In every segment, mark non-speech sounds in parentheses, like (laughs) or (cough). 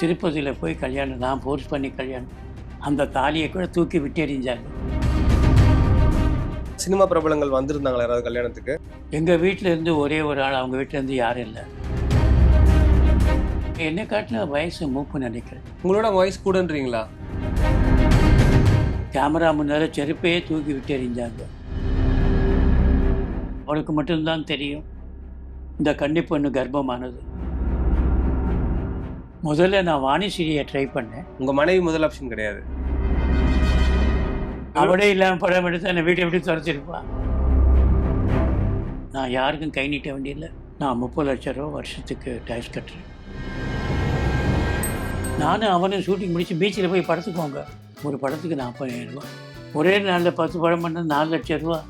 திருப்பதியில் போய் கல்யாணம் நான் ஃபோர்ஸ் பண்ணி கல்யாணம். அந்த தாலியை கூட தூக்கி விட்டெறிஞ்சாங்க சினிமா பிரபலங்கள் வந்திருந்தாங்களா யாராவது கல்யாணத்துக்கு? எங்கள் வீட்டில் இருந்து ஒரே ஒரு ஆள் அவங்க வீட்டில் இருந்து யாரும் இல்லை. என்னை காட்டின வயசு மூப்பு நினைக்கிறேன். உங்களோட வயசு கூடன்றீங்களா? கேமரா முன்னால் செருப்பையே தூக்கி விட்டெறிஞ்சாங்க அவளுக்கு மட்டும்தான் தெரியும். இந்த கன்னி பொண்ணு கர்ப்பமானது. முதல்ல நான் வாணிஸ்ரீயை ட்ரை பண்ணேன். உங்க மனைவி முதல் ஆப்ஷன் கிடையாது. அவளே இல்லாமல் படம் எடுத்து என்னை வீட்டை விட்டு துரத்திருப்பா. நான் யாருக்கும் கை நீட்ட வேண்டியதில்லை. நான் முப்பது லட்ச ரூபா வருஷத்துக்கு டேக்ஸ் கட்டுறேன். நானும் அவனும் ஷூட்டிங் முடிச்சு பீச்சில் போய் படத்துக்கோங்க ஒரு படத்துக்கு நாற்பதாயிரம் ரூபா. ஒரே நாளில் பத்து படம் பண்ணது நாலு லட்சம் ரூபா.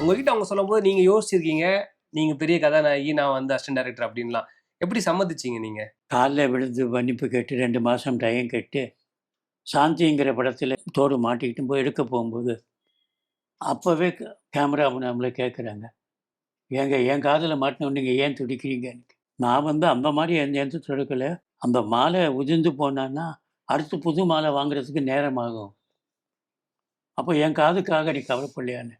உங்ககிட்ட அவங்க சொல்லும்போது நீங்க யோசிச்சிருக்கீங்க. நீங்க பெரிய கதாநாயகி நான் வந்து அசிஸ்டன்ட் டைரக்டர் அப்படின்லாம். எப்படி சம்மதிச்சீங்க நீங்க? காலில் விழுந்து மன்னிப்பு கேட்டு ரெண்டு மாதம் டயம் கேட்டு சாந்திங்கிற படத்தில் தோடு மாட்டிக்கிட்டு போய் எடுக்க போகும்போது அப்போவே கேமரா நம்மளை கேட்குறாங்க ஏங்க என் காதில் மாட்டின நீங்கள் ஏன் துடிக்கிறீங்கன்னு நான் வந்து அந்த மாதிரி எந்த எந்த துடுக்கலை. அந்த மாலை உதிர்ந்து போனான்னா அடுத்து புது மாலை வாங்குறதுக்கு நேரம் ஆகும் அப்போ என் காதுக்காக நீ கவலைப்படலையான்னு.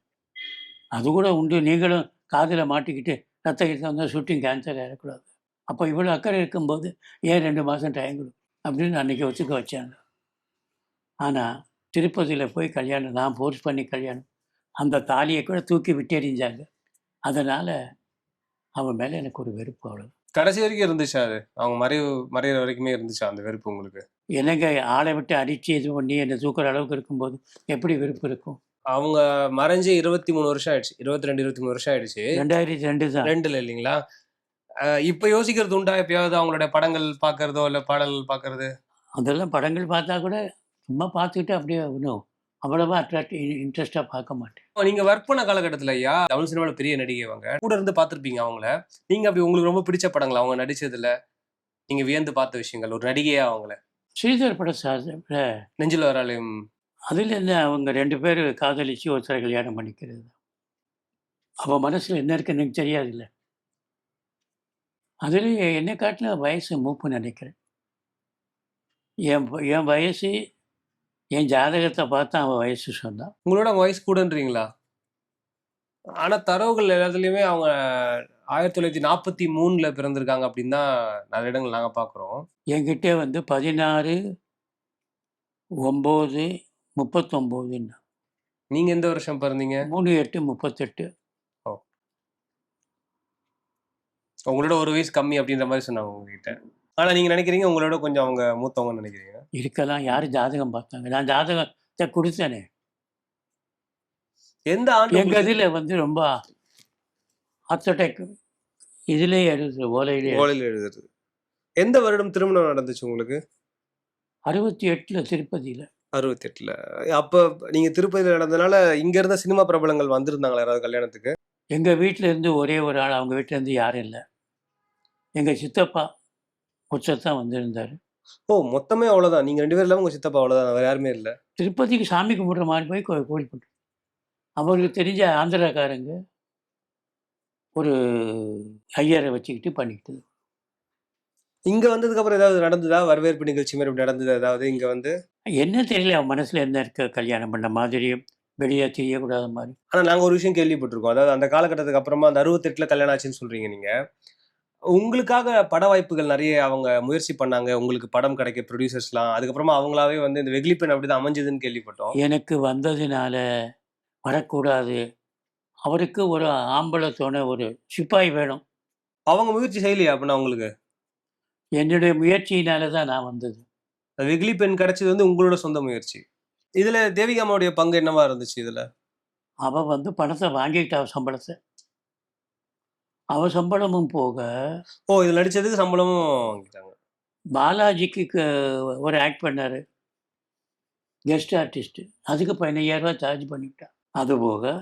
அது கூட உண்டு. நீங்களும் காதில் மாட்டிக்கிட்டு ரத்த கிட்ட வந்தால் ஷூட்டிங் கேன்சல் ஆகிடக்கூடாது அப்போ இவ்வளோ அக்கறை இருக்கும்போது ஏன் ரெண்டு மாதம் டைம் கொடு? அப்படின்னு அன்றைக்கி வச்சுக்க வச்சாங்க. ஆனால் திருப்பதியில் போய் கல்யாணம் நான் ஃபோர்ஸ் பண்ணி கல்யாணம் அந்த தாலியை கூட தூக்கி விட்டெறிஞ்சாங்க அதனால் அவன் மேலே எனக்கு ஒரு வெறுப்பு அவ்வளோ கடைசி வரைக்கும் இருந்துச்சா அது? அவங்க மறைவு மறையிற வரைக்குமே இருந்துச்சா அந்த வெறுப்பு உங்களுக்கு? என்னங்க ஆளை விட்டு அடித்து இது பண்ணி என்னை தூக்குற அளவுக்கு இருக்கும்போது எப்படி வெறுப்பு இருக்கும்? அவங்க மறைஞ்சு இருபத்தி மூணு வருஷம் ஆயிடுச்சு. இருபத்தி ரெண்டு இருபத்தி மூணு வருஷம் ஆயிடுச்சு. ரெண்டாயிரத்தி ரெண்டு தான். ரெண்டுல இல்லைங்களா? இப்ப யோசிக்கிறது உண்டா? எப்பயாவது அவங்களோட படங்கள் பாக்குறதோ இல்ல பாடல்கள் பாக்குறது அதெல்லாம் படங்கள் பார்த்தா கூட சும்மா பார்த்துக்கிட்டு அப்படியே இன்னும் அவ்வளோவா அட்ராக்ட் இன்ட்ரெஸ்டாக பார்க்க மாட்டேன். நீங்க ஒர்க் பண்ண காலகட்டத்துல ஐயா தமிழ் சினிமால பெரிய நடிகை அவங்க கூட இருந்து பார்த்திருப்பீங்க அவங்கள. நீங்க அப்படி உங்களுக்கு ரொம்ப பிடிச்ச படங்கள்? அவங்க நடிச்சதுல நீங்க வியந்து பார்த்த விஷயங்கள் ஒரு நடிகையா அவங்கள? ஸ்ரீதர் படம் சார் நெஞ்சில் வராலையும். அதில் என்ன அவங்க ரெண்டு பேர் காதலிச்சு ஒருத்தரை கல்யாணம் பண்ணிக்கிறது? அவன் மனசில் என்ன இருக்குன்னு எனக்கு தெரியாதுல்ல. அதில் என்னை காட்டின வயசு மூப்பு நினைக்கிறேன். என் என் வயசு என் ஜாதகத்தை பார்த்து அவன் வயசு சொன்னான். உங்களோட அவங்க வயசு கூடன்றீங்களா? ஆனா தரவுகள் எல்லாத்துலயுமே அவங்க ஆயிரத்தி தொள்ளாயிரத்தி நாற்பத்தி மூணுல பிறந்திருக்காங்க அப்படின்னு தான் நிறைய இடங்கள் நாங்க பாக்குறோம் என்கிட்ட வந்து பதினாறு ஒம்பது முப்பத்தொம்போதுன்னா. நீங்க எந்த வருஷம் பிறந்தீங்க? மூணு எட்டு முப்பத்தெட்டு. உங்களோட ஒரு வயசு கம்மி அப்படின்ற மாதிரி சொன்னாங்க உங்ககிட்ட. ஆனா நீங்க நினைக்கிறீங்க உங்களோட கொஞ்சம் அவங்க மூத்தவங்கன்னு நினைக்கிறீங்க? இருக்கலாம். யார் ஜாதகம் பார்த்தாங்க? நான் ஜாதகத்தை கொடுத்தேனே. எந்த ஆண்டு உங்களுக்கு- இதில் வந்து ரொம்ப அத்தடெக் இதிலே எழுது ஓலையிலே. ஓலையில் எழுதுறது. எந்த வருடம் திருமணம் நடந்துச்சு உங்களுக்கு? அறுபத்தி எட்டில் திருப்பதியில். அறுபத்தி எட்டுல அப்ப நீங்க திருப்பதியில நடந்தனால இங்க இருந்த சினிமா பிரபலங்கள் வந்திருந்தாங்களா யாராவது கல்யாணத்துக்கு? எங்கள் வீட்டில் இருந்து ஒரே ஒரு ஆள் அவங்க வீட்டில் இருந்து யாரும் இல்லை. எங்கள் சித்தப்பா உச்சத்தான் வந்திருந்தார். ஓ மொத்தமே அவ்வளவுதான். நீங்க ரெண்டு பேர் இல்லாம உங்க சித்தப்பா அவ்வளவுதான். வேற யாருமே இல்ல. திருப்பதிக்கு சாமி கும்பிட்ற மாதிரி போய் கோயில் போட்டு அவங்களுக்கு தெரிஞ்ச ஆந்திராக்காரங்க ஒரு ஐயரை வச்சுக்கிட்டு பண்ணிக்கிட்டு. இங்க வந்ததுக்கு அப்புறம் ஏதாவது நடந்ததா? வரவேற்பு நிகழ்ச்சி மாதிரி நடந்தது? ஏதாவது இங்க வந்து? என்ன தெரியல அவன் மனசில் என்ன இருக்க? கல்யாணம் பண்ண மாதிரியும் வெளியே தெரியக்கூடாத மாதிரி. ஆனா நாங்க ஒரு விஷயம் கேள்விப்பட்டிருக்கோம். அதாவது அந்த காலகட்டத்துக்கு அப்புறமா அந்த அறுபத்தெட்டுல கல்யாணம் ஆச்சுன்னு சொல்றீங்க நீங்க. உங்களுக்காக பட வாய்ப்புகள் நிறைய அவங்க முயற்சி பண்ணாங்க. உங்களுக்கு படம் கிடைக்க ப்ரொடியூசர்ஸ்லாம் அதுக்கப்புறமா அவங்களாவே வந்து இந்த வெகுளிப்பெண் அப்படிதான் அமைஞ்சதுன்னு கேள்விப்பட்டோம். எனக்கு வந்ததுனால வரக்கூடாது. அவருக்கு ஒரு ஆம்பளை துணை ஒரு சிப்பாய் வேணும். அவங்க முயற்சி செய்யலையா அப்படின்னா உங்களுக்கு? என்னுடைய முயற்சியினால தான் நான் வந்தது. வெகுளி பெண் கிடைச்சது வந்து உங்களோட சொந்த முயற்சி. இதுல தேவிகாமாவுடைய பங்கு என்னவா இருந்துச்சு இதுல? அவள் வந்து பணத்தை வாங்கிக்கிட்டா சம்பளத்தை. அவ சம்பளமும் போக ஓ இதுல நடிச்சதுக்கு சம்பளமும் வாங்கிட்டாங்க. பாலாஜிக்கு ஒரு ஆக்ட் பண்ணார். Guest artist. அதுக்கு பதினையாயிரரூவா சார்ஜ் பண்ணிவிட்டான் அது போக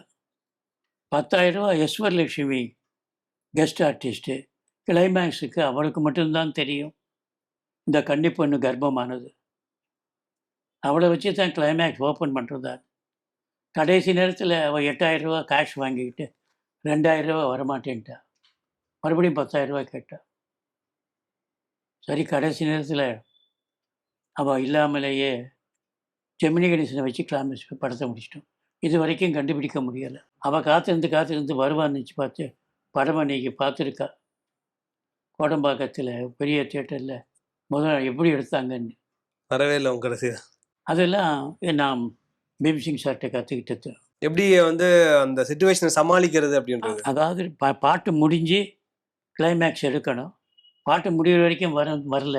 பத்தாயிரரூவா யஸ்வரலட்சுமி கெஸ்ட் ஆர்டிஸ்ட்டு. கிளைமேக்ஸுக்கு அவளுக்கு மட்டும்தான் தெரியும். இந்த கன்னி பொண்ணு கர்ப்பமானது. அவளை வச்சு தான் கிளைமேக்ஸ் ஓப்பன் பண்ணுறதா கடைசி நேரத்தில் அவள் எட்டாயிரரூவா கேஷ் வாங்கிக்கிட்டு ரெண்டாயிரரூவா வரமாட்டேன்ட்டா. மறுபடியும் பத்தாயிரரூவா கேட்டா சரி கடைசி நேரத்தில் அவள் இல்லாமலேயே ஜெமினி கணேசனை வச்சு கிளாமஸ் படத்தை முடிச்சிட்டோம். இது வரைக்கும் கண்டுபிடிக்க முடியலை. அவள் காத்திருந்து காத்திருந்து வருவான்னு நினச்சி பார்த்து படம் அன்னைக்கு பார்த்துருக்கா. கோடம்பாக்கத்தில் பெரிய தேட்டரில் முதல்ல எப்படி எடுத்தாங்கன்னு. வரவே இல்லை உங்க கடைசி அதெல்லாம் நான் பீம்சிங் சார்கிட்ட கற்றுக்கிட்டது எப்படி வந்து அந்த சுச்சுவேஷனை சமாளிக்கிறது அப்படின்றது? அதாவது பா பாட்டு முடிஞ்சு கிளைமேக்ஸ் எடுக்கணும். பாட்டு முடிகிற வரைக்கும் வர வரல.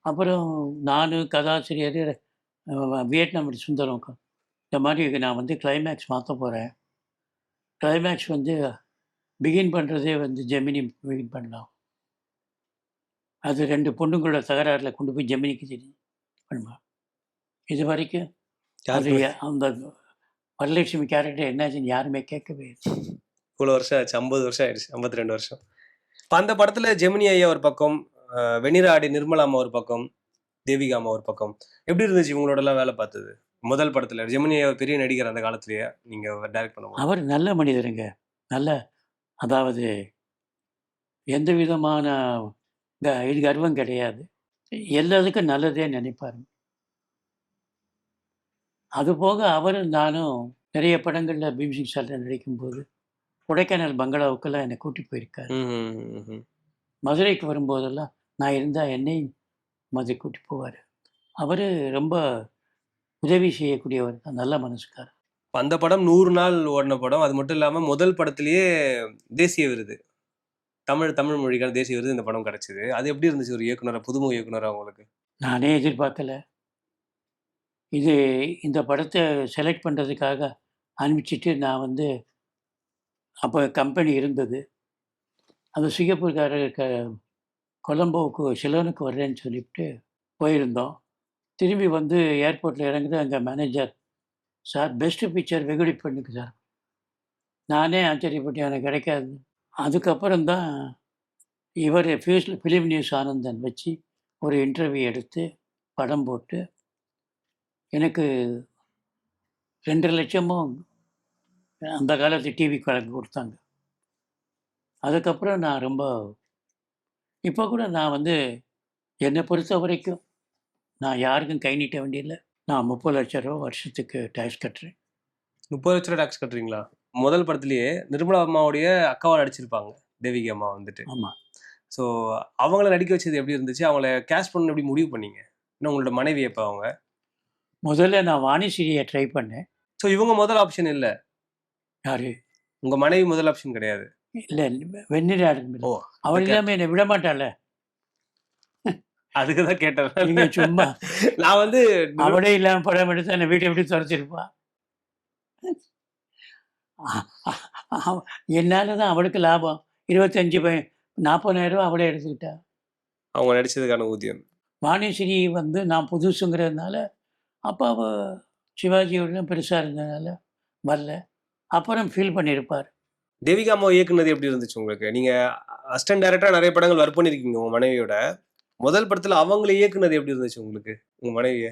அப்புறம் நான் கதாசிரியர் வியட்நாம் சுந்தரம் இந்த மாதிரி நான் வந்து கிளைமேக்ஸ் மாற்ற போகிறேன் கிளைமேக்ஸ் வந்து பிகின் பண்ணுறதே வந்து ஜெமினி பிகின் பண்ணலாம். அது ரெண்டு பொண்ணுங்களோட தகராறில் கொண்டு போய் ஜெமினிக்கு தெரியும். பண்ணுமா இது வரைக்கும் அது அந்த வரலட்சுமி கேரக்டர் என்னாச்சுன்னு யாருமே கேட்கவே இல்லை. இவ்வளோ வருஷம் ஆச்சு ஐம்பது வருஷம் ஆயிடுச்சு ஐம்பத்தி ரெண்டு வருஷம். இப்போ அந்த படத்துல ஜெமினி ஐயா ஒரு பக்கம் வெனிராடி வெண்ணிற நிர்மலா அம்மா ஒரு பக்கம் தேவிகாமா ஒரு பக்கம். எப்படி இருந்துச்சு இவங்களோட எல்லாம் வேலை பார்த்தது? முதல் படத்துல ஜெமினி ஐயா பெரிய நடிகர் அந்த காலத்திலேயே நீங்க டைரக்ட் பண்ணுவோம் அவர் நல்ல மனிதருங்க. நல்ல அதாவது எந்த விதமான இது கர்வம் கிடையாது. எல்லாத்துக்கும் நல்லதே நினைப்பாரு. அதுபோக அவரும் நானும் நிறைய படங்களில் பீம்சிங் சார்ட்ட நடிக்கும்போது கொடைக்கானல் பங்களாவுக்கெல்லாம் என்னை கூட்டிட்டு போயிருக்காரு. மதுரைக்கு வரும்போதெல்லாம் நான் இருந்தால் என்னையும் மதுரை கூட்டி போவார். அவர் ரொம்ப உதவி செய்யக்கூடியவர் தான் நல்ல மனசுக்காரர். அந்த படம் நூறு நாள் ஓடின படம். அது மட்டும் இல்லாம முதல் படத்திலேயே தேசிய விருது. தமிழ் தமிழ் மொழிக்கான தேசிய விருது இந்த படம் கிடைச்சது. அது எப்படி இருந்துச்சு ஒரு இயக்குனரா புதுமுக இயக்குனரா உங்களுக்கு? நானே எதிர்பார்க்கல. இது இந்த படத்தை செலக்ட் பண்ணுறதுக்காக அனுப்பிச்சிட்டு நான் வந்து அப்போ கம்பெனி இருந்தது. அந்த சிங்கப்பூர்காரர் க கொலம்போவுக்கு சிலோனுக்கு வர்றேன்னு சொல்லிவிட்டு போயிருந்தோம். திரும்பி வந்து ஏர்போர்ட்டில் இறங்குது. அங்கே மேனேஜர் சார் பெஸ்ட்டு பிக்சர் வெகுடி பண்ணுக்கு சார். நானே ஆச்சரியப்பட்டு எனக்கு கிடைக்காது. அதுக்கப்புறம் தான் இவர் ஃபியூஸ் ஃபிலிம் நியூஸ் ஆனந்தன் வச்சு ஒரு இன்டர்வியூ எடுத்து படம் போட்டு எனக்கு ரெண்டரை லட்சமும் அந்த காலத்து டிவி கணக்கு கொடுத்தாங்க. அதுக்கப்புறம் நான் ரொம்ப இப்போ கூட நான் வந்து என்னை பொறுத்த வரைக்கும் நான் யாருக்கும் கை நீட்ட வேண்டியதில்லை. நான் முப்பது லட்ச ரூபா வருஷத்துக்கு டேக்ஸ் கட்டுறேன். முப்பது லட்ச ரூபா டாக்ஸ் கட்டுறீங்களா? முதல் படத்திலேயே நிர்மலா அம்மாவுடைய அக்காவை நடிச்சிருப்பாங்க. தேவிகா அம்மா வந்துட்டு. ஆமாம் ஸோ அவங்கள நடிக்க வச்சது எப்படி இருந்துச்சு? அவங்கள கேஷ் பண்ண எப்படி முடிவு பண்ணீங்க? இன்னும் உங்களோட மனைவி எப்போ அவங்க? முதல்ல நான் வாணிஸ்ரீயை ட்ரை பண்ணேன். ஸோ இவங்க முதல் ஆப்ஷன் இல்லை. யாரு? உங்க மனைவி முதல் ஆப்ஷன் கிடையாது. இல்லை வெண்ணிலா ஓ, அவள். இல்லாமல் என்னை விட மாட்டாள. அதுக்கு தான் கேட்டேன். நீங்க சும்மா. நான் வந்து அவளே இல்லாமல் படம் எடுத்து என்னை வீட்டை விட்டு துரத்திருப்பா. என்னால் தான் அவளுக்கு லாபம். இருபத்தஞ்சி நாற்பதாயிரம் ரூபா அவளே எடுத்துக்கிட்டா. அவங்க நடிச்சதுக்கான ஊதியம். வாணிஸ்ரீ வந்து நான் புதுசுங்கிறதுனால அப்போ சிவாஜியோட பெருசாக இருந்ததுனால வரல. அப்புறம் ஃபீல் பண்ணியிருப்பார் தேவிகா அம்மா இயக்குனது எப்படி இருந்துச்சு உங்களுக்கு? நீங்க அசிஸ்டன்ட் டைரக்டரா நிறைய படங்கள் ஒர்க் பண்ணிருக்கீங்க உங்க மனைவியோட. முதல் படத்துல அவங்கள இயக்குனது எப்படி இருந்துச்சு உங்களுக்கு? உங்க மனைவிய?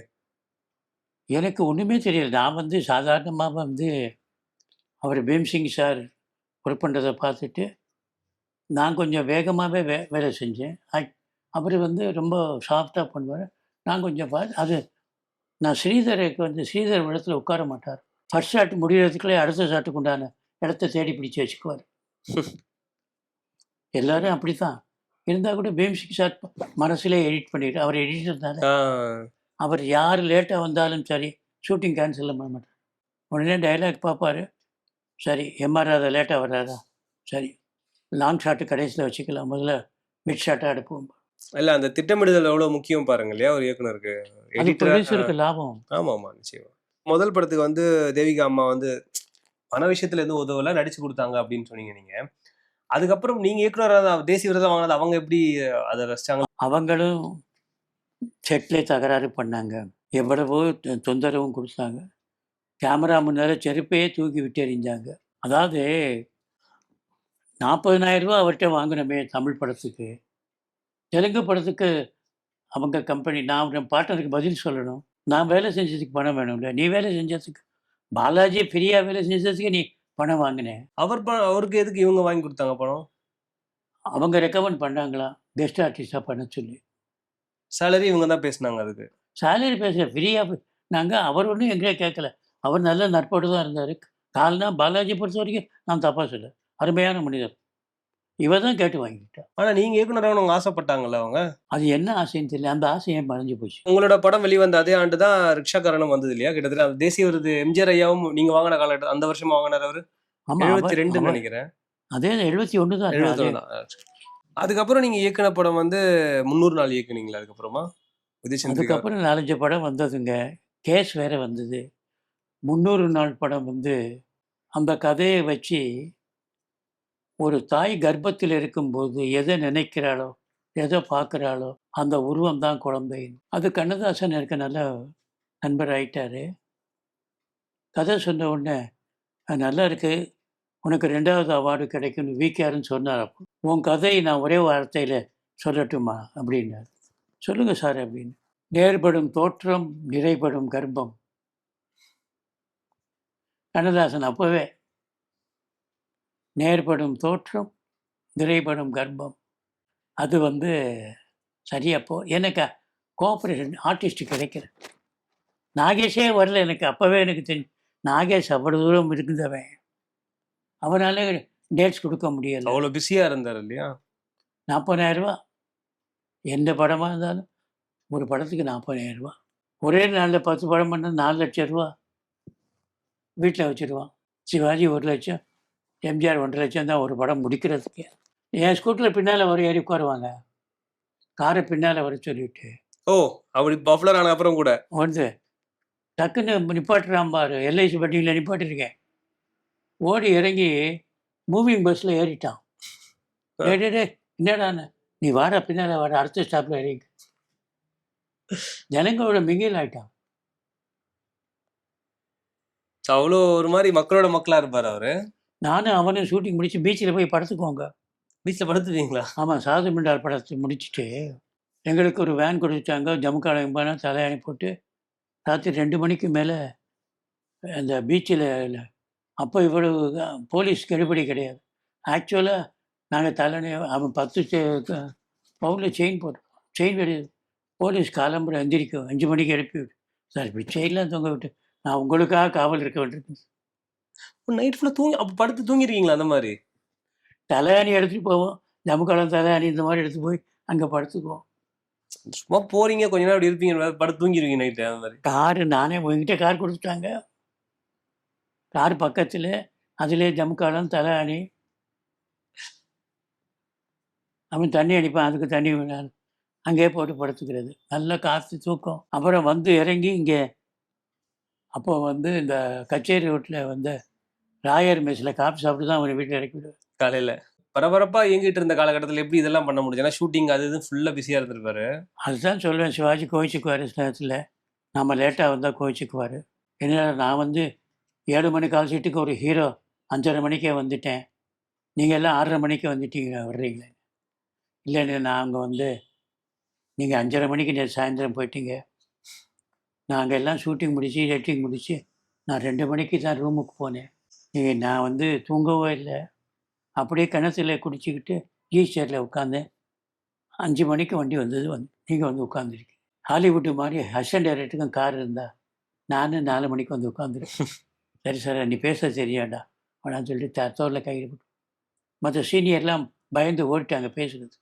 எனக்கு ஒன்றுமே தெரியல. நான் வந்து சாதாரணமாக வந்து அவர் பீம்சிங் சார் ஒர்க் பண்ணுறதை பார்த்துட்டு நான் கொஞ்சம் வேகமாகவே வே வேலை செஞ்சேன். அவர் வந்து ரொம்ப சாஃப்டாக பண்ணுவார். நான் கொஞ்சம் பார்த்து அது நான் ஸ்ரீதருக்கு வந்து ஸ்ரீதர் இடத்துல உட்கார மாட்டார். ஃபர்ஸ்ட் ஷாட் முடிகிறதுக்குள்ளே அடுத்த ஷாட்டுக்கு உண்டான இடத்த தேடி பிடிச்சு வச்சுக்குவார். (laughs) எல்லாரும் அப்படி தான் இருந்தால் கூட பீம்சிங் சார் மனசுலே எடிட் பண்ணிட்டு அவர் எடிட்டர்னால அவர் யார் லேட்டாக வந்தாலும் சரி ஷூட்டிங் கேன்சல் பண்ண மாட்டார். உடனே டைலாக் பார்ப்பாரு. சரி எம்ஆர் ராதா லேட்டாக வர்றாரா சரி லாங் ஷாட்டு கடைசியில் வச்சுக்கலாம். முதல்ல மிட் ஷாட்டாக எடுப்போம். இல்ல அந்த திட்டமிடுதல் எவ்வளவு முக்கியம் பாருங்க இல்லையா ஒரு இயக்குனருக்கு. லாபம். ஆமா ஆமா நிச்சயமா. முதல் படத்துக்கு வந்து தேவிகா அம்மா வந்து பண விஷயத்துல எதுவும் உதவல நடிச்சு கொடுத்தாங்க அப்படின்னு சொன்னீங்க நீங்க. அதுக்கப்புறம் நீங்க இயக்குனர் தேசிய விருதம் வாங்கினது அவங்க எப்படி அதை ரசிச்சாங்க? அவங்களும் செட்லேயே தகராறு பண்ணாங்க. எவ்வளவோ தொந்தரவும் கொடுத்தாங்க. கேமரா முன்னால் செருப்பையே தூக்கி விட்டு எறிஞ்சாங்க அதாவது நாற்பதனாயிரம் ரூபா அவர்கிட்ட வாங்கினோமே தமிழ் படத்துக்கு. தெலுங்கு படத்துக்கு அவங்க கம்பெனி நான் என் பார்ட்னருக்கு பதில் சொல்லணும். நான் வேலை செஞ்சதுக்கு பணம் வேணும்ல? நீ வேலை செஞ்சதுக்கு? பாலாஜி ஃப்ரீயாக வேலை செஞ்சதுக்கு நீ பணம் வாங்கினேன் அவர் ப- அவருக்கு எதுக்கு இவங்க வாங்கி கொடுத்தாங்க பணம்? அவங்க ரெக்கமெண்ட் பண்ணாங்களா? கெஸ்ட் ஆர்டிஸ்டாக பண்ண சொல்லி. சேலரி இவங்க தான் பேசுனாங்க அதுக்கு. சேலரி பேச ஃப்ரீயாக நாங்கள் அவர் ஒன்றும் எங்கேயே கேட்கல. அவர் நல்ல நட்போடு தான் இருந்தார். கால்னா பாலாஜி பொறுத்த வரைக்கும் நான் தப்பாக சொல்ல அருமையான மனிதர். இவ தான் கேட்டு வாங்கிக்கிட்டா ஆனா நீங்க இயக்குனராக அவங்க ஆசைப்பட்டாங்கல்ல அவங்க? அது என்ன ஆசைன்னு தெரியல. அந்த ஆசை ஏன் மறைஞ்சு போச்சு? உங்களோட படம் வெளிவந்த அதே ஆண்டு தான் ரிக்ஷாக்காரனும் வந்தது இல்லையா கிட்டத்தட்ட தேசிய விருது எம்ஜிஆர் ஐயாவும் நீங்க வாங்கின காலகட்டம் அந்த வருஷம் வாங்கினார் அவரு? எழுபத்தி அவர்- நினைக்கிறேன். அதே எழுபத்தி ஒன்று தான் எழுபத்தி. தான். அதுக்கப்புறம் நீங்க இயக்குன படம் வந்து முந்நூறு நாள் இயக்குனீங்களா அதுக்கப்புறமா? அதுக்கப்புறம் நாலஞ்சு படம் வந்ததுங்க. கேஸ் வேற வந்தது. முந்நூறு நாள் படம் வந்து அந்த கதையை வச்சு ஒரு தாய் கர்ப்பத்தில் இருக்கும்போது எதை நினைக்கிறாளோ எதை பார்க்குறாளோ அந்த உருவம் தான் குழந்தை அது கண்ணதாசன் எனக்கு நல்ல நண்பர் ஆயிட்டாரு. கதை சொன்ன உடனே "அது நல்லா இருக்குது உனக்கு ரெண்டாவது அவார்டு கிடைக்கும்னு விகேஆர்னு சொன்னார் அப்போ. உன் கதையை நான் ஒரே வார்த்தையில் சொல்லட்டுமா? அப்படின்னார். சொல்லுங்கள் சார் அப்படின்னு. நேர்படும் தோற்றம் நிறைபடும் கர்ப்பம். கண்ணதாசன் அப்போவே நேர்படும் தோற்றம் நிறைபடும் கர்ப்பம். அது வந்து சரியப்போ எனக்கு கோஆப்ரேஷன் ஆர்டிஸ்ட் கிடைக்கல. நாகேஷே வரல எனக்கு அப்போவே எனக்கு தெரியும் நாகேஷ் அவ்வளோ தூரம் இருந்தவன். அவனால டேட்ஸ் கொடுக்க முடியல. அவ்வளவு பிஸியா இருந்தார் இல்லையா? நாற்பதாயிரம் ரூபா. எந்த படமாக இருந்தாலும் ஒரு படத்துக்கு நாற்பதாயிரம் ரூபா. ஒரே நாளில் பத்து படம் பண்ணால் நாலு லட்சம் ரூபா. வீட்டில் வச்சுருவான். சிவாஜி ஒரு லட்சம். எம்ஜிஆர் ஒன்றரை லட்சம் தான் ஒரு படம் முடிக்கிறதுக்கு. என் ஸ்கூட்டரில் பின்னால் ஒரு ஏறி உட்காருவாங்க காரை பின்னால் வர சொல்லிட்டு. ஓ அப்படி பாப்புலர் ஆன அப்புறம் கூட. வந்து டக்குன்னு நிப்பாட்டுறான் பாரு. எல்ஐசி வண்டியில் நிப்பாட்டிருக்கேன். ஓடி இறங்கி மூவிங் பஸ்ஸில் ஏறிட்டான். டேய் என்னடான்னு நீ வாடா பின்னால் வாடா அடுத்த ஸ்டாப்பில் இறங்கி ஜனங்களோட மிங்கில் ஆயிட்டான். அவ்வளோ ஒரு மாதிரி மக்களோட மக்களா இருப்பார் அவரு. நானும் அவனும் ஷூட்டிங் முடிச்சு பீச்சில் போய் படுத்துக்குவோங்க வீட்டுல படுத்துவீங்களா ஆமாம் சாது மிண்டார் படத்தை முடிச்சுட்டு எங்களுக்கு ஒரு வேன் கொடுத்தாங்க ஜம்முக்காலம் போனால் தலையாணி போட்டு ராத்திரி ரெண்டு மணிக்கு மேலே அந்த பீச்சில் அப்போ இவ்வளவு போலீஸ் கெடுபடி கிடையாது. ஆக்சுவலாக நாங்கள் தலையணை அவன் பத்து பவுனில் செயின் போட்டோம் செயின் கிடையாது போலீஸ் காலம்புரை எந்திரிக்கும் அஞ்சு மணிக்கு எழுப்பி விட்டு சார் இப்படி செயின்லாம் தொங்க விட்டு நான் உங்களுக்காக காவல் இருக்க வேண்டியிருக்கேன் நைட் ஃபுல்லா தூங்கி அப்ப படுத்து தூங்கிருக்கீங்களா அந்த மாதிரி? தலையாணி எடுத்துகிட்டு போவோம். ஜம்முக்காலம் தலையாணி இந்த மாதிரி எடுத்து போய் அங்கே படுத்துக்குவோம். சும்மா போறீங்க கொஞ்ச நேரம் அப்படி இருப்பீங்க படுத்து தூங்கிருவீங்க நைட்டு அந்த மாதிரி. காரு நானே உங்ககிட்ட கார் கொடுத்துட்டாங்க. கார் பக்கத்தில் அதிலே ஜம்காலம் தலையாணி. அவன் தண்ணி அடிப்பான் அதுக்கு தண்ணி அங்கேயே போட்டு படுத்துக்கிறது. நல்ல காற்று தூக்கம். அப்புறம் வந்து இறங்கி இங்கே அப்போ வந்து இந்த கச்சேரி ரோட்டில் வந்து ராயர் மெஸ்ஸில் காப்பி சாப்பிட்டு தான் அவனை வீட்டில் இறக்கி விடுவேன் காலையில. பரபரப்பா இயங்கிட்டு இருந்த காலகட்டத்துல எப்படி இதெல்லாம் பண்ண முடியும் ஏன்னா ஷூட்டிங் அது இது ஃபுல்லா பிஸியா இருந்திருப்பாரு. அதுதான் சொல்லுவேன் சிவாஜி கோவிச்சுக்குவார் நேரத்தில். நம்ம லேட்டாக வந்தால் கோவிச்சுக்குவார். என்ன நான் வந்து ஏழு மணி கால் சீட்டுக்கு ஒரு ஹீரோ அஞ்சரை மணிக்கே வந்துட்டேன். நீங்கள் எல்லாம் ஆறரை மணிக்கு வந்துட்டீங்க வர்றீங்களே. இல்லை நாங்கள் வந்து நீங்கள் அஞ்சரை மணிக்கு நேற்று சாயந்தரம் போயிட்டீங்க. நாங்கள் எல்லாம் ஷூட்டிங் முடிச்சு எடிட்டிங் முடிச்சு நான் ரெண்டு மணிக்கு தான் ரூமுக்கு போனேன். நீங்கள் நான் வந்து தூங்கவே இல்லை. அப்படியே கிணத்துல குடிச்சிக்கிட்டு ஈ சேரில் உட்காந்தேன் அஞ்சு மணிக்கு வண்டி வந்தது வந்து நீங்கள் வந்து உட்காந்துருக்கீங்க ஹாலிவுட்டு மாதிரி ஹஸ்பண்ட் டைரக்டருக்கும் கார் இருந்தா நானும் நாலு மணிக்கு வந்து உட்காந்துருக்கேன் (laughs) சரி சார் நீ பேச தெரியாண்டா அப்படின்னு சொல்லிட்டு த தோளில் கையில் போட்டு. மற்ற சீனியர்லாம் பயந்து ஓடிட்டாங்க பேசுறது.